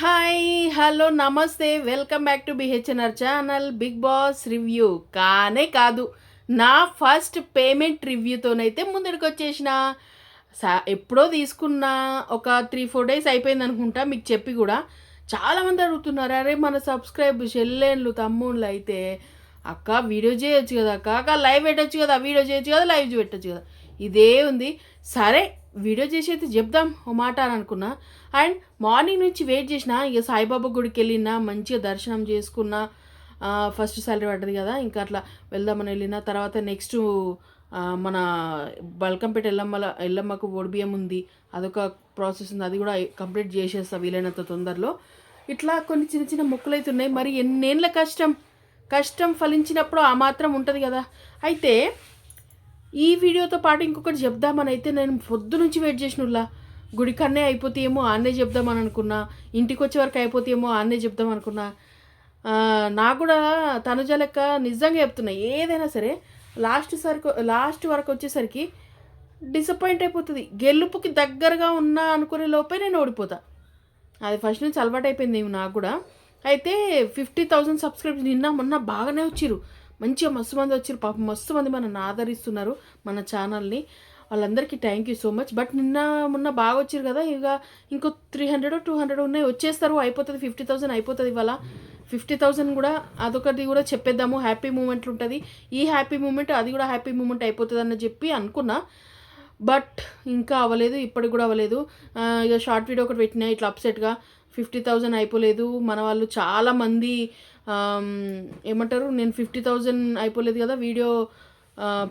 Hi hello namaste. Welcome back to BHNR channel Bigg Boss review. కానే కాదు నా first payment రివ్యూతోనైతే ముందడికి వచ్చేసిన సా ఎప్పుడో తీసుకున్న ఒక త్రీ ఫోర్ డేస్ అయిపోయింది అనుకుంటా మీకు చెప్పి కూడా. చాలామంది అడుగుతున్నారు అరే మన సబ్స్క్రైబ్ చెల్లెండ్లు తమ్ముళ్ళు అయితే అక్క వీడియో చేయొచ్చు కదా అక్క అక్క లైవ్ పెట్టచ్చు కదా వీడియో చేయొచ్చు కదా లైవ్ పెట్టచ్చు కదా. ఇదే ఉంది. సరే వీడియో చేసి అయితే చెప్దాం ఓ మాట అని అనుకున్నా. అండ్ మార్నింగ్ నుంచి వెయిట్ చేసిన ఇక సాయిబాబా గుడికి వెళ్ళినా మంచిగా దర్శనం చేసుకున్నా ఫస్ట్ సాలరీ పడ్డది కదా ఇంకా అట్లా వెళ్దామని వెళ్ళిన. తర్వాత నెక్స్ట్ మన బల్కంపేట ఎల్లమ్మల ఎల్లమ్మకు ఓడిబియ్యం ఉంది. అదొక ప్రాసెస్ ఉంది. అది కూడా కంప్లీట్ చేసేస్తా వీలైనంత తొందరలో. ఇట్లా కొన్ని చిన్న చిన్న మొక్కలు అయితే ఉన్నాయి. మరి ఎన్నేళ్ళ కష్టం? కష్టం ఫలించినప్పుడు ఆ మాత్రం ఉంటుంది కదా. అయితే ఈ వీడియోతో పాటు ఇంకొకటి చెప్దామని అయితే నేను పొద్దు నుంచి వెయిట్ చేసినలా గుడి కన్నే ఏమో ఆన్నే చెప్దామని అనుకున్నా. ఇంటికి వచ్చే వరకు అయిపోతాయేమో ఆన్నే చెప్దాం అనుకున్నా. నాకు కూడా తనుజ లెక్క నిజంగా చెప్తున్నా. ఏదైనా సరే లాస్ట్ సరికి లాస్ట్ వరకు వచ్చేసరికి డిసప్పాయింట్ అయిపోతుంది. గెలుపుకి దగ్గరగా ఉన్నా అనుకునే లోపే నేను ఓడిపోతా. అది ఫస్ట్ నుంచి అలవాటు అయిపోయింది నాకు కూడా. అయితే ఫిఫ్టీ థౌజండ్ సబ్స్క్రైబర్స్ నిన్న మొన్న బాగానే వచ్చిర్రు. మంచిగా మస్తు మంది వచ్చారు పాపం మస్తు మంది మనల్ని ఆదరిస్తున్నారు మన ఛానల్ని. వాళ్ళందరికీ thank you so much but నిన్న మొన్న బాగా వచ్చారు కదా ఇక ఇంకో త్రీ హండ్రెడ్ టూ హండ్రెడ్ ఉన్నాయి. వచ్చేస్తారు అయిపోతుంది ఫిఫ్టీ థౌసండ్ అయిపోతుంది ఇవాళ. ఫిఫ్టీ థౌసండ్ కూడా అదొకటి కూడా చెప్పేద్దాము. హ్యాపీ మూమెంట్లు ఉంటుంది. ఈ హ్యాపీ మూమెంట్ అది కూడా హ్యాపీ మూమెంట్ అయిపోతుంది అని చెప్పి అనుకున్నా. బట్ ఇంకా అవ్వలేదు ఇప్పటికి కూడా అవ్వలేదు. ఇక షార్ట్ వీడియో ఒకటి పెట్టినా ఇట్లా అప్సెట్గా ఫిఫ్టీ థౌజండ్ అయిపోలేదు. మన వాళ్ళు చాలామంది ఏమంటారు? నేను ఫిఫ్టీ థౌజండ్ అయిపోలేదు కదా వీడియో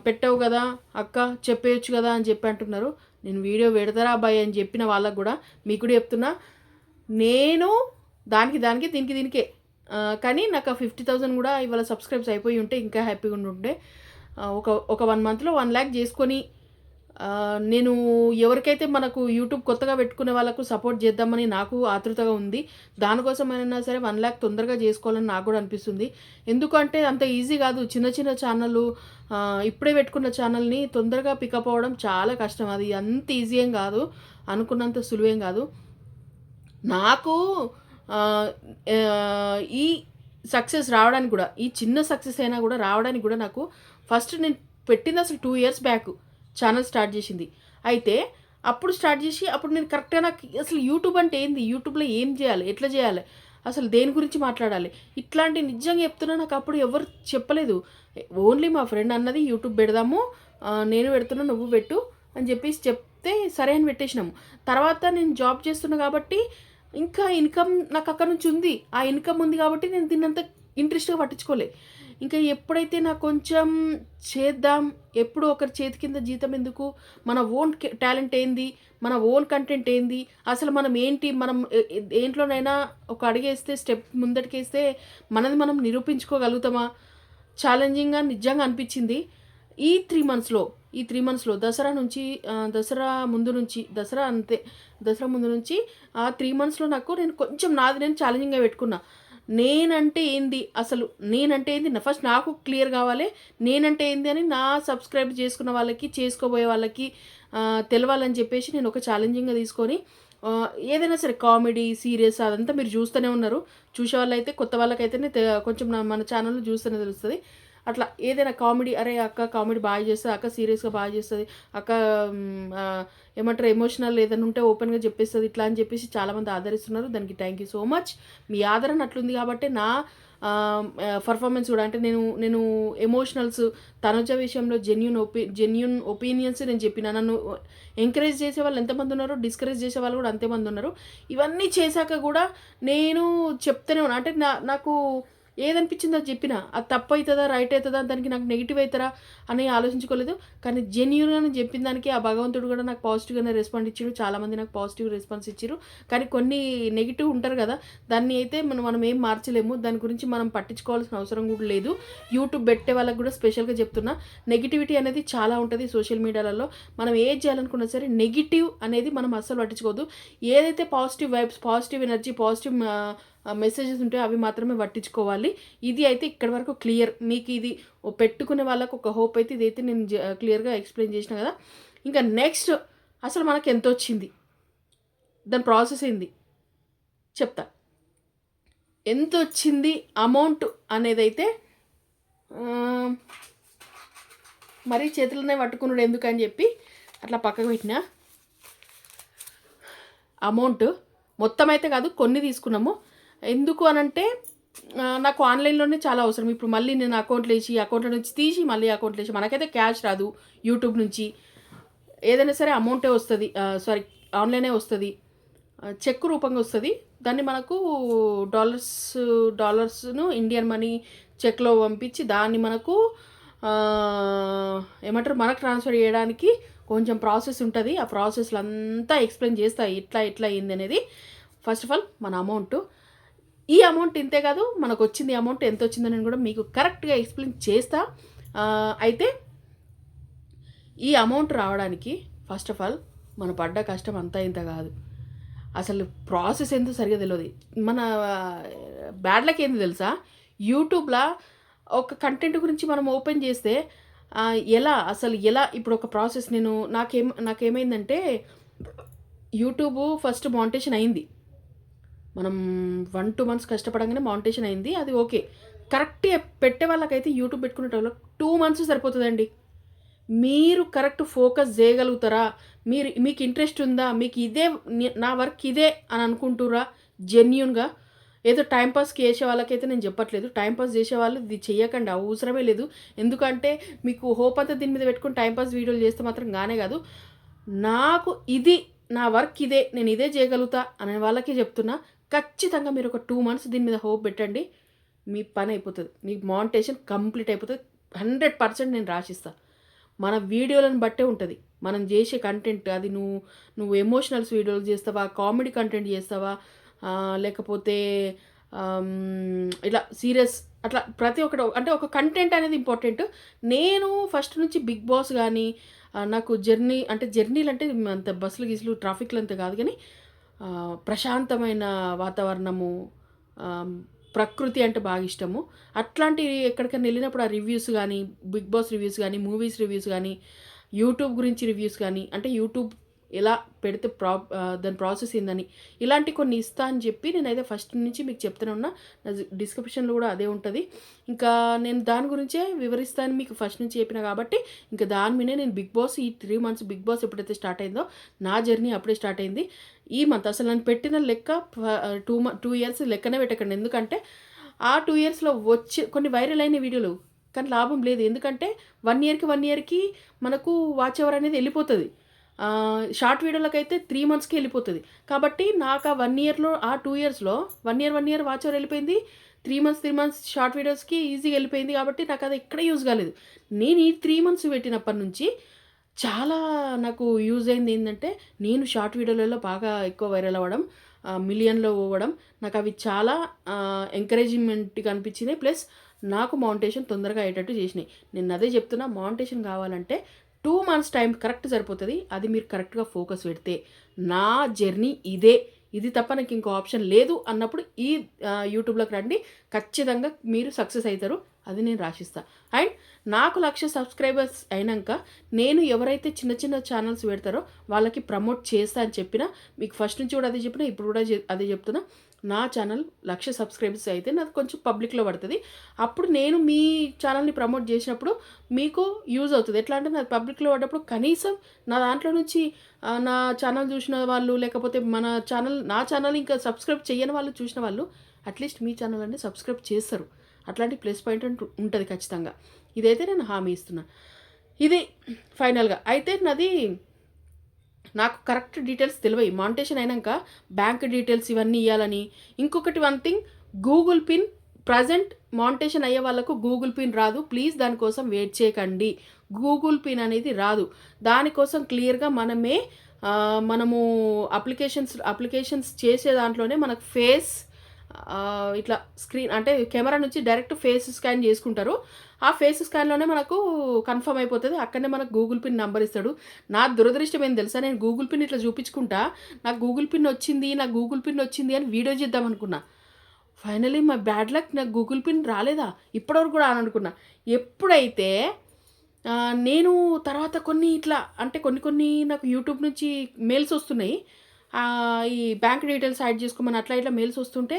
పెట్టావు కదా అక్క చెప్పేయచ్చు కదా అని చెప్పి అంటున్నారు. నేను వీడియో పెడతారా అబ్బాయి అని చెప్పిన వాళ్ళకు కూడా మీకు కూడా చెప్తున్నా. నేను దానికి దానికి దీనికి దీనికే. కానీ నాకు ఆ ఫిఫ్టీ థౌజండ్ కూడా ఇవాళ సబ్స్క్రైబ్స్ అయిపోయి ఉంటే ఇంకా హ్యాపీగా ఉంటుండే ఒక ఒక వన్ మంత్లో వన్ ల్యాక్ చేసుకొని నేను ఎవరికైతే మనకు యూట్యూబ్ కొత్తగా పెట్టుకునే వాళ్ళకు సపోర్ట్ చేద్దామని నాకు ఆతృతగా ఉంది దానికోసమైనా సరే వన్ ల్యాక్ తొందరగా చేసుకోవాలని నాకు కూడా అనిపిస్తుంది. ఎందుకంటే అంత ఈజీ కాదు చిన్న చిన్న ఛానళ్ళు ఇప్పుడే పెట్టుకున్న ఛానల్ని తొందరగా పికప్ అవ్వడం చాలా కష్టం. అది అంత ఈజీ ఏం కాదు అనుకున్నంత సులువేం కాదు. నాకు ఈ సక్సెస్ రావడానికి కూడా ఈ చిన్న సక్సెస్ అయినా కూడా రావడానికి కూడా నాకు ఫస్ట్ నేను పెట్టింది అసలు two years back channel start చేసింది. అయితే అప్పుడు స్టార్ట్ చేసి అప్పుడు నేను కరెక్ట్గా నాకు అసలు యూట్యూబ్ అంటే ఏంది? యూట్యూబ్లో ఏం చేయాలి? ఎట్లా చేయాలి? అసలు దేని గురించి మాట్లాడాలి? ఇట్లాంటి నిజంగా చెప్తున్నా నాకు అప్పుడు ఎవరు చెప్పలేదు. ఓన్లీ మా ఫ్రెండ్ అన్నది యూట్యూబ్ పెడదాము నేను పెడుతున్నా నువ్వు పెట్టు అని చెప్పేసి చెప్తే సరే అని పెట్టేసినాము. తర్వాత నేను జాబ్ చేస్తున్నా కాబట్టి ఇంకా ఇన్కమ్ నాకు అక్కడ నుంచి ఉంది. ఆ ఇన్కమ్ ఉంది కాబట్టి నేను దీన్ని అంత ఇంట్రెస్ట్గా పట్టించుకోలే. ఇంకా ఎప్పుడైతే నాకు కొంచెం చేద్దాం ఎప్పుడు ఒకరి చేతి కింద జీతం ఎందుకు? మన ఓన్ టాలెంట్ ఏంది? మన ఓన్ కంటెంట్ ఏంది? అసలు మనం ఏంటి? మనం దేంట్లోనైనా ఒక అడిగేస్తే స్టెప్ ముందటికేస్తే మనది మనం నిరూపించుకోగలుగుతామా? ఛాలెంజింగ్గా నిజంగా అనిపించింది. ఈ త్రీ మంత్స్లో ఈ త్రీ మంత్స్లో దసరా నుంచి దసరా ముందు నుంచి దసరా అంతే దసరా ముందు నుంచి ఆ త్రీ మంత్స్లో నాకు నేను కొంచెం నాది నేను ఛాలెంజింగ్గా పెట్టుకున్నా. నేనంటే ఏంది? అసలు నేనంటే ఏంది? నా ఫస్ట్ నాకు క్లియర్ కావాలి. నేనంటే ఏంది అని నా సబ్స్క్రైబ్ చేసుకున్న వాళ్ళకి చేసుకోబోయే వాళ్ళకి తెలవాలని చెప్పేసి నేను ఒక ఛాలెంజింగ్గా తీసుకొని ఏదైనా సరే కామెడీ సీరియస్ అదంతా మీరు చూస్తూనే ఉన్నారు. చూసే వాళ్ళైతే కొత్త వాళ్ళకైతేనే కొంచెం మన ఛానల్లో చూస్తూనే తెలుస్తుంది. అట్లా ఏదైనా కామెడీ అరే అక్క కామెడీ బాగా చేస్తుంది అక్క సీరియస్గా బాగా చేస్తుంది అక్క ఏమంటారు ఎమోషనల్ ఏదైనా ఉంటే ఓపెన్గా చెప్పేస్తుంది ఇట్లా అని చెప్పేసి చాలామంది ఆదరిస్తున్నారు. దానికి థ్యాంక్ యూ సో మచ్ మీ ఆదరణ అట్లుంది కాబట్టి నా పర్ఫార్మెన్స్ కూడా అంటే నేను నేను ఎమోషనల్స్ తనుజ విషయంలో జెన్యున్ ఒపీ జెన్యున్ ఒపీనియన్స్ నేను చెప్పిన. నన్ను ఎంకరేజ్ చేసే వాళ్ళు ఎంతమంది ఉన్నారు డిస్కరేజ్ చేసే వాళ్ళు కూడా అంతేమంది ఉన్నారు. ఇవన్నీ చేశాక కూడా నేను చెప్తూనే ఉన్నాను అంటే నా నాకు ఏదనిపించిందో అది చెప్పిన. అది తప్పు అవుతుందా రైట్ అవుతుందా దానికి నాకు నెగిటివ్ అవుతారా అని ఆలోచించుకోలేదు. కానీ జెన్యున్గా చెప్పిన దానికి ఆ భగవంతుడు కూడా నాకు పాజిటివ్గానే రెస్పాండ్ ఇచ్చారు చాలామంది నాకు పాజిటివ్ రెస్పాన్స్ ఇచ్చారు. కానీ కొన్ని నెగిటివ్ ఉంటారు కదా దాన్ని అయితే మనం మనం ఏం మార్చలేము. దాని గురించి మనం పట్టించుకోవాల్సిన అవసరం కూడా లేదు. యూట్యూబ్ పెట్టే వాళ్ళకి కూడా స్పెషల్గా చెప్తున్నా. నెగిటివిటీ అనేది చాలా ఉంటుంది సోషల్ మీడియాలలో మనం ఏది చేయాలనుకున్నా సరే నెగిటివ్ అనేది మనం అస్సలు పట్టించుకోవద్దు. ఏదైతే positive vibes positive energy positive messages ఉంటాయో అవి మాత్రమే పట్టించుకోవాలి. ఇది అయితే ఇక్కడి వరకు క్లియర్ మీకు ఇది పెట్టుకునే వాళ్ళకు ఒక హోప్ అయితే ఇదైతే నేను క్లియర్గా ఎక్స్ప్లెయిన్ చేసిన కదా. ఇంకా నెక్స్ట్ అసలు మనకి ఎంత వచ్చింది? దాని ప్రాసెస్ ఏంది? చెప్తా. ఎంత వచ్చింది అమౌంట్ అనేదైతే అయితే మరీ చేతులనే పట్టుకున్నాడు ఎందుకని చెప్పి అట్లా పక్కకు పెట్టిన. అమౌంట్ మొత్తం అయితే కాదు కొన్ని తీసుకున్నాము. ఎందుకు అనంటే నాకు ఆన్లైన్లోనే చాలా అవసరం. ఇప్పుడు మళ్ళీ నేను అకౌంట్లో వేసి అకౌంట్లో నుంచి తీసి మళ్ళీ అకౌంట్లో వేసి మనకైతే క్యాష్ రాదు యూట్యూబ్ నుంచి. ఏదైనా సరే అమౌంటే వస్తుంది సారీ ఆన్లైనే వస్తుంది. చెక్ రూపంగా వస్తుంది. దాన్ని మనకు డాలర్స్ డాలర్స్ను ఇండియన్ మనీ చెక్లో పంపించి దాన్ని మనకు ఏమంటారు మనకు ట్రాన్స్ఫర్ చేయడానికి కొంచెం ప్రాసెస్ ఉంటుంది. ఆ ప్రాసెస్లో అంతా ఎక్స్ప్లెయిన్ చేస్తా ఇట్లా ఇట్లా అయింది అనేది. ఫస్ట్ ఆఫ్ ఆల్ మన అమౌంట్ ఈ అమౌంట్ ఇంతే కాదు మనకు వచ్చింది అమౌంట్ ఎంత వచ్చిందని కూడా మీకు కరెక్ట్గా ఎక్స్ప్లెయిన్ చేస్తా. అయితే ఈ అమౌంట్ రావడానికి ఫస్ట్ ఆఫ్ ఆల్ మన పడ్డ కష్టం అంతా ఇంత కాదు. అసలు ప్రాసెస్ ఎందుకు సరిగా తెలియదు మన బ్యాడ్లకి ఏంది తెలుసా? యూట్యూబ్లో ఒక కంటెంట్ గురించి మనం ఓపెన్ చేస్తే ఎలా అసలు ఎలా ఇప్పుడు ఒక ప్రాసెస్ నేను నాకేం నాకేమైందంటే యూట్యూబ్ ఫస్ట్ మానిటేషన్ అయింది. మనం వన్ టూ మంత్స్ కష్టపడంగానే మౌంటేషన్ అయింది అది ఓకే కరెక్ట్గా పెట్టే వాళ్ళకైతే యూట్యూబ్ పెట్టుకునే వాళ్ళకి టూ మంత్స్ సరిపోతుందండి. మీరు కరెక్ట్ ఫోకస్ చేయగలుగుతారా? మీరు మీకు ఇంట్రెస్ట్ ఉందా? మీకు ఇదే నా వర్క్ ఇదే అని అనుకుంటురా జెన్యున్గా ఏదో టైంపాస్కి చేసే వాళ్ళకైతే నేను చెప్పట్లేదు. టైంపాస్ చేసే వాళ్ళు ఇది చేయకండి అవసరమే లేదు. ఎందుకంటే మీకు హోప్ అంతా దీని మీద పెట్టుకుని టైంపాస్ వీడియోలు చేస్తే మాత్రం గానే కాదు. నాకు ఇది నా వర్క్ ఇదే నేను ఇదే చేయగలుగుతా అనే వాళ్ళకి చెప్తున్నా. ఖచ్చితంగా మీరు ఒక టూ మంత్స్ దీని మీద హోప్ పెట్టండి. మీ పని అయిపోతుంది. మీ మానిటేషన్ కంప్లీట్ అయిపోతుంది. హండ్రెడ్ పర్సెంట్ నేను రాసిస్తా. మన వీడియోలను బట్టే ఉంటుంది. మనం చేసే కంటెంట్ అది నువ్వు నువ్వు ఎమోషనల్స్ వీడియోలు చేస్తావా? కామెడీ కంటెంట్ చేస్తావా? లేకపోతే ఇలా సీరియస్ అట్లా ప్రతి ఒక్కటి అంటే ఒక కంటెంట్ అనేది ఇంపార్టెంట్ నేను ఫస్ట్ నుంచి బిగ్ బాస్ కానీ నాకు జర్నీ అంటే జర్నీలు అంటే అంత బస్సులు గీసులు ట్రాఫిక్లు అంత కాదు కానీ ప్రశాంతమైన వాతావరణము ప్రకృతి అంటే బాగా ఇష్టము. అట్లాంటి ఎక్కడికైనా వెళ్ళినప్పుడు ఆ రివ్యూస్ కానీ బిగ్ బాస్ రివ్యూస్ కానీ మూవీస్ రివ్యూస్ కానీ యూట్యూబ్ గురించి రివ్యూస్ కానీ అంటే యూట్యూబ్ ఎలా పెడితే ప్రా దాని ప్రాసెస్ ఏందని. ఇలాంటి కొన్ని ఇస్తా అని చెప్పి నేనైతే ఫస్ట్ నుంచి మీకు చెప్తూనే ఉన్నా. నా డిస్క్రిప్షన్లో కూడా అదే ఉంటుంది. ఇంకా నేను దాని గురించే వివరిస్తాను మీకు ఫస్ట్ నుంచి చెప్పిన కాబట్టి ఇంకా దాని మీదే నేను బిగ్ బాస్ ఈ త్రీ మంత్స్ బిగ్ బాస్ ఎప్పుడైతే స్టార్ట్ అయిందో నా జర్నీ అప్పుడే స్టార్ట్ అయింది. ఈ మంత్ అసలు నేను పెట్టిన లెక్క టూ టూ ఇయర్స్ లెక్కనే పెట్టకండి. ఎందుకంటే ఆ టూ ఇయర్స్లో వచ్చి కొన్ని వైరల్ అయిన వీడియోలు కానీ లాభం లేదు. ఎందుకంటే వన్ ఇయర్కి వన్ ఇయర్కి మనకు వాచ్ ఎవర్ అనేది వెళ్ళిపోతుంది. షార్ట్ వీడియోలకైతే త్రీ మంత్స్కి వెళ్ళిపోతుంది. కాబట్టి నాకు ఆ వన్ ఇయర్లో ఆ టూ ఇయర్స్లో one year one year watch hour వెళ్ళిపోయింది? Three months three months short వీడియోస్కి ఈజీగా వెళ్ళిపోయింది కాబట్టి నాకు అది ఎక్కడ యూజ్ కాలేదు. నేను ఈ త్రీ మంత్స్ పెట్టినప్పటి నుంచి చాలా నాకు యూజ్ అయింది ఏంటంటే నేను షార్ట్ వీడియోలలో బాగా ఎక్కువ వైరల్ అవ్వడం మిలియన్లో పోవడం నాకు అవి చాలా ఎంకరేజ్మెంట్గా అనిపించినాయి. ప్లస్ నాకు మౌంటేషన్ తొందరగా అయ్యేటట్టు చేసినాయి. నేను అదే చెప్తున్నా మౌంటేషన్ కావాలంటే టూ మంత్స్ టైం కరెక్ట్ సరిపోతుంది అది మీరు కరెక్ట్గా ఫోకస్ పెడితే. నా జర్నీ ఇదే. ఇది తప్ప నాకు ఇంకో ఆప్షన్ లేదు అన్నప్పుడు ఈ యూట్యూబ్లోకి రండి. ఖచ్చితంగా మీరు సక్సెస్ అవుతారు అది నేను రాసిస్తా. అండ్ నాకు లక్ష సబ్స్క్రైబర్స్ అయినాక నేను ఎవరైతే చిన్న చిన్న ఛానల్స్ పెడతారో వాళ్ళకి ప్రమోట్ చేస్తా అని చెప్పిన మీకు ఫస్ట్ నుంచి కూడా అదే చెప్పిన ఇప్పుడు కూడా అదే చెప్తున్నా నా ఛానల్ లక్ష సబ్స్క్రైబర్స్ అయితే నాకు కొంచెం పబ్లిక్లో పడుతుంది. అప్పుడు నేను మీ ఛానల్ని ప్రమోట్ చేసినప్పుడు మీకు యూజ్ అవుతుంది. ఎట్లా అంటే నాకు పబ్లిక్లో పడ్డప్పుడు కనీసం నా దాంట్లో నుంచి నా ఛానల్ చూసిన వాళ్ళు లేకపోతే మన ఛానల్ నా ఛానల్ ఇంకా సబ్స్క్రైబ్ చేయని వాళ్ళు చూసిన వాళ్ళు అట్లీస్ట్ మీ ఛానల్ అంటే సబ్స్క్రైబ్ చేస్తారు. అట్లాంటి ప్లస్ పాయింట్ అంటూ ఉంటుంది ఖచ్చితంగా. ఇదైతే నేను హామీ ఇస్తున్నా. ఇది ఫైనల్గా అయితే నాది నాకు కరెక్ట్ డీటెయిల్స్ తెలివై. మానిటేషన్ అయినాక బ్యాంక్ డీటెయిల్స్ ఇవన్నీ ఇవ్వాలని ఇంకొకటి one thing Google pin present monetization అయ్యే వాళ్ళకు గూగుల్ పిన్ రాదు. ప్లీజ్ దానికోసం వెయిట్ చేయకండి. గూగుల్ పిన్ అనేది రాదు. దానికోసం క్లియర్గా మనమే మనము అప్లికేషన్స్ అప్లికేషన్స్ చేసే దాంట్లోనే మనకు ఫేస్ ఇట్లా స్క్రీన్ అంటే కెమెరా నుంచి డైరెక్ట్ ఫేస్ స్కాన్ చేసుకుంటారు. ఆ ఫేస్ స్కాన్లోనే మనకు కన్ఫర్మ్ అయిపోతుంది. అక్కడనే మనకు గూగుల్ పిన్ నెంబర్ ఇస్తాడు. నా దురదృష్టం ఏం తెలుసా? నేను గూగుల్ పిన్ ఇట్లా చూపించుకుంటా. నాకు గూగుల్ పిన్ వచ్చింది నాకు గూగుల్ పిన్ వచ్చింది అని వీడియో చేద్దాం అనుకున్నా. ఫైనలీ మా బ్యాడ్ లక్ నాకు గూగుల్ పిన్ రాలేదా? ఇప్పటివరకు కూడా అని అనుకున్నా. ఎప్పుడైతే నేను తర్వాత కొన్ని ఇట్లా అంటే కొన్ని కొన్ని నాకు యూట్యూబ్ నుంచి మెయిల్స్ వస్తున్నాయి. ఈ బ్యాంక్ డీటెయిల్స్ యాడ్ చేసుకోమని అట్లా ఇట్లా మెయిల్స్ వస్తుంటే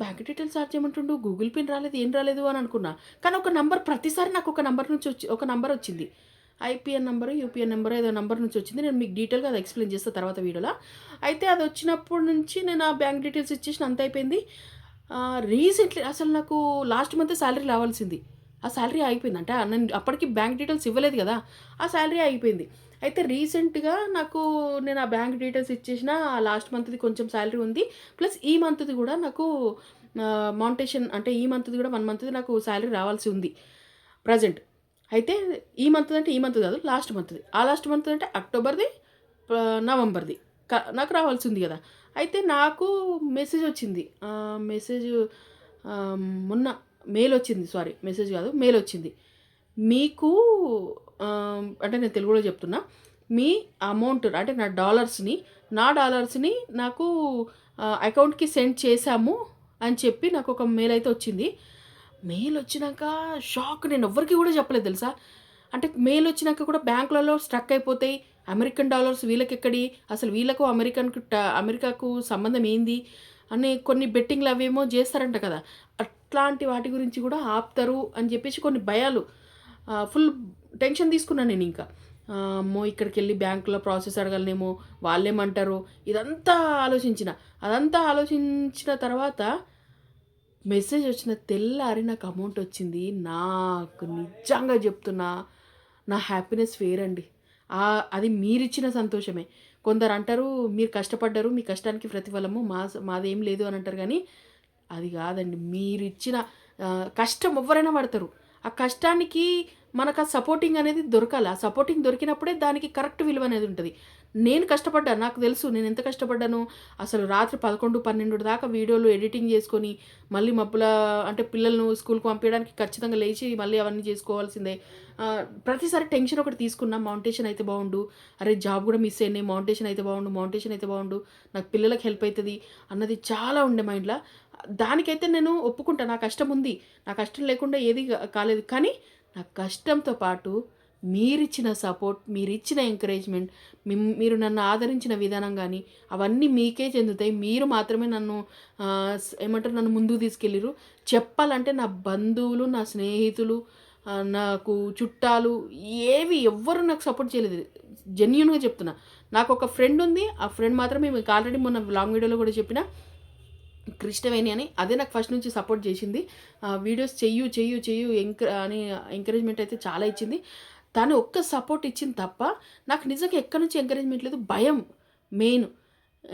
బ్యాంక్ డీటెయిల్స్ యాడ్ చేయమంటుండు గూగుల్ పిన్ రాలేదు ఏం రాలేదు అని అనుకున్నా. కానీ ఒక నంబర్ ప్రతిసారి నాకు ఒక నంబర్ నుంచి వచ్చి ఒక నంబర్ వచ్చింది. ఐపీఎన్ నెంబర్ యూపీఎన్ నెంబర్ ఏదో నెంబర్ నుంచి వచ్చింది. నేను మీకు డీటెయిల్గా అది ఎక్స్ప్లెయిన్ చేస్తాను తర్వాత వీడియోలో. అయితే అది వచ్చినప్పటి నుంచి నేను ఆ బ్యాంక్ డీటెయిల్స్ ఇచ్చేసిన అంత అయిపోయింది. రీసెంట్లీ అసలు నాకు లాస్ట్ మంత్ శాలరీ రావాల్సింది. ఆ శాలరీ ఆగిపోయింది అంటే నేను అప్పటికి బ్యాంక్ డీటెయిల్స్ ఇవ్వలేదు కదా. ఆ శాలరీ ఆగిపోయింది అయితే రీసెంట్గా నాకు నేను ఆ బ్యాంక్ డీటెయిల్స్ ఇచ్చేసిన లాస్ట్ మంత్ది కొంచెం శాలరీ ఉంది. ప్లస్ ఈ మంత్ది కూడా నాకు మౌంటేషన్ అంటే ఈ మంత్ది కూడా వన్ మంత్ది నాకు శాలరీ రావాల్సి ఉంది. ప్రజెంట్. అయితే ఈ మంత్ అంటే ఈ మంత్ కాదు లాస్ట్ మంత్ది. ఆ లాస్ట్ మంత్ అంటే అక్టోబర్ది నవంబర్ది. క- నాకు రావాల్సి ఉంది కదా. అయితే నాకు మెసేజ్ వచ్చింది. మెసేజ్ మొన్న మెయిల్ వచ్చింది. సారీ మెసేజ్ కాదు మెయిల్ వచ్చింది. మీకు అంటే నేను తెలుగులో చెప్తున్నా. మీ అమౌంట్ అంటే నా డాలర్స్ని నా డాలర్స్ని నాకు అకౌంట్కి సెండ్ చేశాము అని చెప్పి నాకు ఒక మెయిల్ అయితే వచ్చింది. మెయిల్ వచ్చినాక షాక్ నేను ఎవ్వరికి కూడా చెప్పలేదు తెలుసా? అంటే మెయిల్ వచ్చినాక కూడా బ్యాంకులలో స్ట్రక్ అయిపోతాయి. అమెరికన్ డాలర్స్ వీళ్ళకి ఎక్కడి అసలు వీళ్ళకు అమెరికన్కు ట- అమెరికాకు సంబంధం ఏంది? అని కొన్ని బెట్టింగ్లు అవేమో చేస్తారంట కదా. అట్లాంటి వాటి గురించి కూడా ఆపుతారు అని చెప్పేసి కొన్ని భయాలు. ఫుల్ టెన్షన్ తీసుకున్నాను నేను ఇంకా. అమ్మో ఇక్కడికి వెళ్ళి బ్యాంకులో ప్రాసెస్ అడగలనేమో వాళ్ళేమంటారు ఇదంతా ఆలోచించిన. అదంతా ఆలోచించిన తర్వాత మెసేజ్ వచ్చిన తెల్లారి నాకు అమౌంట్ వచ్చింది. నాకు నిజంగా చెప్తున్నా నా హ్యాపీనెస్ వేరండి. అండి అది మీరిచ్చిన సంతోషమే. కొందరు అంటారు మీరు కష్టపడ్డారు మీ కష్టానికి ప్రతిఫలము మా మాదేం లేదు అని అంటారు కానీ అది కాదండి. మీరిచ్చిన కష్టం ఎవరైనా పడతారు. ఆ కష్టానికి మనకు ఆ సపోర్టింగ్ అనేది దొరకాలి. ఆ సపోర్టింగ్ దొరికినప్పుడే దానికి కరెక్ట్ విలువ అనేది ఉంటుంది. నేను కష్టపడ్డాను నాకు తెలుసు నేను ఎంత కష్టపడ్డాను. అసలు రాత్రి పదకొండు పన్నెండు దాకా వీడియోలు ఎడిటింగ్ చేసుకొని మళ్ళీ మబ్బుల అంటే పిల్లలను స్కూల్కి పంపించడానికి ఖచ్చితంగా లేచి మళ్ళీ అవన్నీ చేసుకోవాల్సిందే. ప్రతిసారి టెన్షన్ ఒకటి తీసుకున్నా మౌంటేషన్ అయితే బాగుండు. అరే జాబ్ కూడా మిస్ అయినాయి మౌంటేషన్ అయితే బాగుండు మౌంటేషన్ అయితే బాగుండు. నాకు పిల్లలకు హెల్ప్ అవుతుంది అన్నది చాలా ఉండే మైండ్లో దానికైతే నేను ఒప్పుకుంటా. నా కష్టం ఉంది. నా కష్టం లేకుండా ఏది కాలేదు. కానీ నా కష్టంతో పాటు మీరిచ్చిన సపోర్ట్ మీరిచ్చిన ఎంకరేజ్మెంట్ మీరు నన్ను ఆదరించిన విధానం కానీ అవన్నీ మీకే చెందుతాయి. మీరు మాత్రమే నన్ను ఏమంటారు నన్ను ముందుకు తీసుకెళ్ళిరు చెప్పాలంటే నా బంధువులు నా స్నేహితులు నాకు చుట్టాలు ఏవి ఎవ్వరు నాకు సపోర్ట్ చేయలేదు. జెన్యున్గా చెప్తున్నా. నాకు ఒక ఫ్రెండ్ ఉంది. ఆ ఫ్రెండ్ మాత్రమే మీకు ఆల్రెడీ మొన్న లాంగ్ వీడియోలో కూడా చెప్పిన. కృష్ణవేణి అని అదే నాకు ఫస్ట్ నుంచి సపోర్ట్ చేసింది. వీడియోస్ చెయ్యు చెయ్యు చెయ్యు ఎంక అని ఎంకరేజ్మెంట్ అయితే చాలా ఇచ్చింది. తను ఒక్క సపోర్ట్ ఇచ్చింది తప్ప నాకు నిజంగా ఎక్కడి నుంచి ఎంకరేజ్మెంట్ లేదు భయం మెయిన్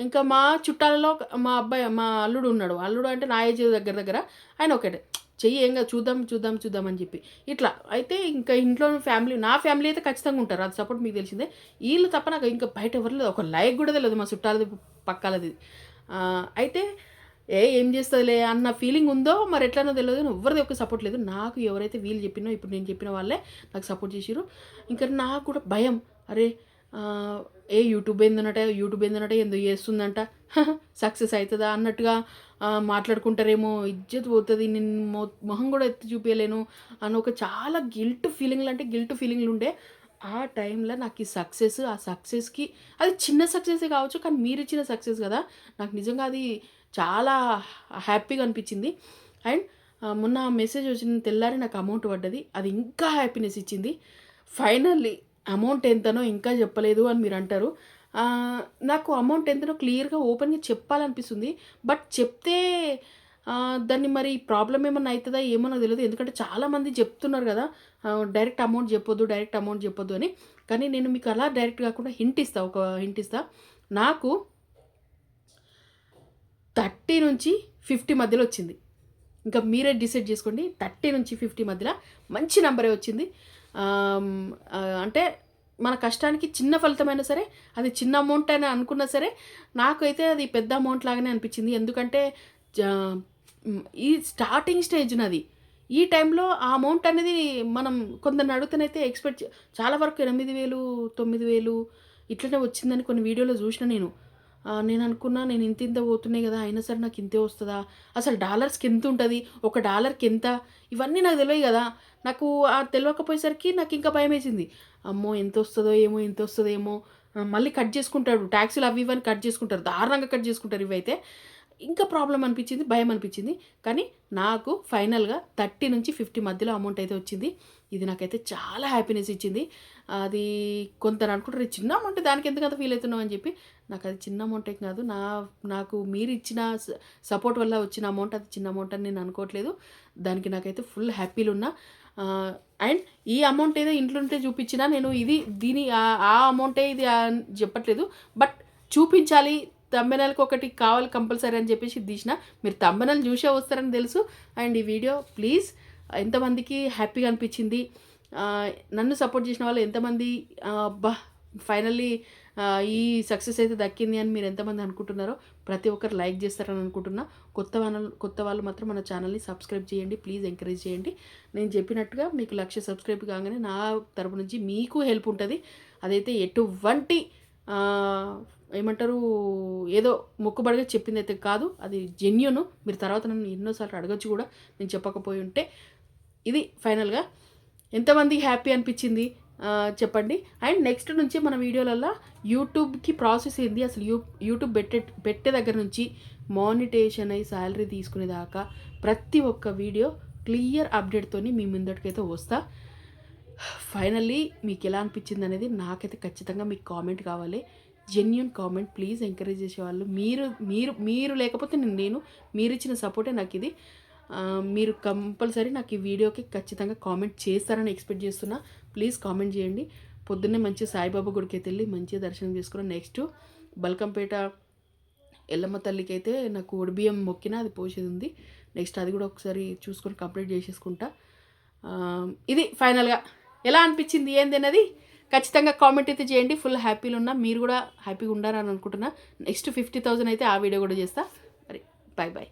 ఇంకా మా చుట్టాలలో మా అబ్బాయి మా అల్లుడు ఉన్నాడు. అల్లుడు అంటే నా ఏజ్ దగ్గర దగ్గర ఆయన ఒకటే. చెయ్యి ఏం కాదు చూద్దాం చూద్దాం చూద్దాం అని చెప్పి. ఇట్లా. అయితే ఇంకా ఇంట్లో ఫ్యామిలీ నా ఫ్యామిలీ అయితే ఖచ్చితంగా ఉంటారు. అది సపోర్ట్ మీకు తెలిసిందే. వీళ్ళు తప్ప నాకు ఇంకా బయట ఎవరు లేదు ఒక లైక్ కూడా తెలియదు మా చుట్టాలది పక్కాలది. అయితే ఏ ఏం చేస్తుందిలే అన్న ఫీలింగ్ ఉందో మరి ఎట్లానో తెలియదు కానీ ఎవరిది ఒక సపోర్ట్ లేదు. నాకు ఎవరైతే వీళ్ళు చెప్పినో ఇప్పుడు నేను చెప్పిన వాళ్ళే నాకు సపోర్ట్ చేసిరు ఇంకా నాకు కూడా భయం. అరే ఏ యూట్యూబ్ ఏందనట యూట్యూబ్ ఏందనట ఎందుకు చేస్తుందంట. సక్సెస్ అవుతుందా అన్నట్టుగా మాట్లాడుకుంటారేమో. ఇజ్జత్ పోతుంది. నేను మొ- మొహం కూడా ఎత్తి చూపించలేను అని ఒక చాలా గిల్ట్ ఫీలింగ్లు అంటే గిల్ట్ ఫీలింగ్లు ఉండే ఆ టైంలో నాకు ఈ సక్సెస్ ఆ సక్సెస్కి అది చిన్న సక్సెసే కావచ్చు కానీ మీరు ఇచ్చిన సక్సెస్ కదా. నాకు నిజంగా అది చాలా హ్యాపీగా అనిపించింది. అండ్ మొన్న మెసేజ్ వచ్చిన తెల్లారి నాకు అమౌంట్ పడ్డది. అది ఇంకా హ్యాపీనెస్ ఇచ్చింది. ఫైనల్లీ అమౌంట్ ఎంతనో ఇంకా చెప్పలేదు అని మీరు అంటారు. నాకు అమౌంట్ ఎంతనో క్లియర్గా ఓపెన్గా చెప్పాలనిపిస్తుంది. బట్ చెప్తే దాన్ని మరి ప్రాబ్లం ఏమన్నా అవుతుందా ఏమో నాకు తెలియదు ఎందుకంటే చాలామంది చెప్తున్నారు కదా డైరెక్ట్ అమౌంట్ చెప్పొద్దు డైరెక్ట్ అమౌంట్ చెప్పొద్దు అని. కానీ నేను మీకు అలా డైరెక్ట్ కాకుండా హింట్ ఇస్తా ఒక హింట్ ఇస్తా. నాకు థర్టీ నుంచి ఫిఫ్టీ మధ్యలో వచ్చింది. ఇంకా మీరే డిసైడ్ చేసుకోండి. థర్టీ నుంచి ఫిఫ్టీ మధ్యలో మంచి నెంబరే వచ్చింది. అంటే మన కష్టానికి చిన్న ఫలితమైనా సరే అది చిన్న అమౌంట్ అని అనుకున్నా సరే నాకైతే అది పెద్ద అమౌంట్ లాగానే అనిపించింది. ఎందుకంటే ఈ స్టార్టింగ్ స్టేజ్ నాది. ఈ టైంలో ఆ అమౌంట్ అనేది మనం కొందరిని అడుగుతానైతే ఎక్స్పెక్ట్ చాలా వరకు ఎనిమిది వేలు తొమ్మిది వేలు ఇట్లనే వచ్చిందని కొన్ని వీడియోలో చూసిన నేను. నేను అనుకున్నా నేను ఇంత ఇంత పోతున్నాయి కదా అయినా సరే నాకు ఇంతే వస్తుందా? అసలు డాలర్స్కి ఎంత ఉంటుంది? ఒక డాలర్కి ఎంత? ఇవన్నీ నాకు తెలియదు కదా. నాకు ఆ తెలియకపోయేసరికి నాకు ఇంకా భయం వేసింది. అమ్మో ఎంత వస్తుందో ఏమో ఎంత వస్తుందో ఏమో. మళ్ళీ కట్ చేసుకుంటాడు. ట్యాక్సీలు అవి ఇవన్నీ కట్ చేసుకుంటారు. దారుణంగా కట్ చేసుకుంటారు ఇవైతే. ఇంకా ప్రాబ్లం అనిపించింది భయం అనిపించింది. కానీ నాకు ఫైనల్గా థర్టీ నుంచి ఫిఫ్టీ మధ్యలో అమౌంట్ అయితే వచ్చింది. ఇది నాకైతే చాలా హ్యాపీనెస్ ఇచ్చింది. అది కొంత అనుకుంటారు చిన్న అమౌంట్ దానికి ఎందుకంత ఫీల్ అవుతున్నావు? అని చెప్పి నాకు అది చిన్న అమౌంట్ ఏం కాదు. నా నాకు మీరు ఇచ్చిన సపోర్ట్ వల్ల వచ్చిన అమౌంట్ అది చిన్న అమౌంట్ అని నేను అనుకోవట్లేదు. దానికి నాకైతే ఫుల్ హ్యాపీలు ఉన్నా. అండ్ ఈ అమౌంట్ ఏదో ఇంట్లో ఉంటే చూపించినా నేను ఇది దీని ఆ- ఆ అమౌంటే ఇది అని చెప్పట్లేదు. బట్ చూపించాలి తమ్మెనల్కి ఒకటి కావాలి కంపల్సరీ అని చెప్పేసి ఇది తీసిన మీరు తమ్మెనల్ చూసే వస్తారని తెలుసు. అండ్ ఈ వీడియో ప్లీజ్ ఎంతమందికి హ్యాపీగా అనిపించింది? నన్ను సపోర్ట్ చేసిన వాళ్ళు ఎంతమంది? బా ఫైనల్లీ ఈ సక్సెస్ అయితే దక్కింది అని మీరు ఎంతమంది అనుకుంటున్నారో ప్రతి ఒక్కరు లైక్ చేస్తారని అనుకుంటున్నా. కొత్త వాళ్ళు కొత్త వాళ్ళు మాత్రం మన ఛానల్ని సబ్స్క్రైబ్ చేయండి ప్లీజ్ ఎంకరేజ్ చేయండి. నేను చెప్పినట్టుగా మీకు లక్ష సబ్స్క్రైబ్ కాగానే నా తరపు నుంచి మీకు హెల్ప్ ఉంటుంది. అదైతే ఎటువంటి ఏమంటారు ఏదో మొక్కుబడిగా చెప్పింది అయితే కాదు అది జెన్యున్ మీరు తర్వాత నన్ను ఎన్నోసార్లు అడగచ్చు కూడా నేను చెప్పకపోయి ఉంటే. ఇది ఫైనల్గా ఎంతమంది హ్యాపీ అనిపించింది? చెప్పండి. అండ్ నెక్స్ట్ నుంచి మన వీడియోలలో యూట్యూబ్కి ప్రాసెస్ ఏంది? అసలు యూ యూట్యూబ్ పెట్టే పెట్టే దగ్గర నుంచి మానిటేషన్ అయ్యి శాలరీ తీసుకునేదాకా ప్రతి ఒక్క వీడియో క్లియర్ అప్డేట్తోని మీ ముందటికైతే వస్తా. ఫైనల్లీ మీకు ఎలా అనిపించింది అనేది నాకైతే ఖచ్చితంగా మీకు కామెంట్ కావాలి. జెన్యున్ కామెంట్ ప్లీజ్ ఎంకరేజ్ చేసేవాళ్ళు. మీరు మీరు మీరు లేకపోతే నేను నేను మీరు ఇచ్చిన సపోర్టే నాకు ఇది. మీరు కంపల్సరీ నాకు ఈ వీడియోకి ఖచ్చితంగా కామెంట్ చేస్తారని ఎక్స్పెక్ట్ చేస్తున్నా. ప్లీజ్ కామెంట్ చేయండి. పొద్దున్నే మంచి సాయిబాబా గుడికి అయితే వెళ్ళి మంచిగా దర్శనం చేసుకున్నాం. నెక్స్ట్ బల్కంపేట ఎల్లమ్మ తల్లికి అయితే నాకు ఒడిబియ్యం మొక్కిన అది పోసేది ఉంది. నెక్స్ట్ అది కూడా ఒకసారి చూసుకొని కంప్లీట్ చేసేసుకుంటా. ఇది ఫైనల్గా ఎలా అనిపించింది? ఏంది అన్నది? ఖచ్చితంగా కామెంట్ అయితే చేయండి. ఫుల్ హ్యాపీలు ఉన్నా మీరు కూడా హ్యాపీగా ఉండాలని అనుకుంటున్నా. నెక్స్ట్ ఫిఫ్టీ థౌజండ్ అయితే ఆ వీడియో కూడా చేస్తా. మరి బాయ్ బాయ్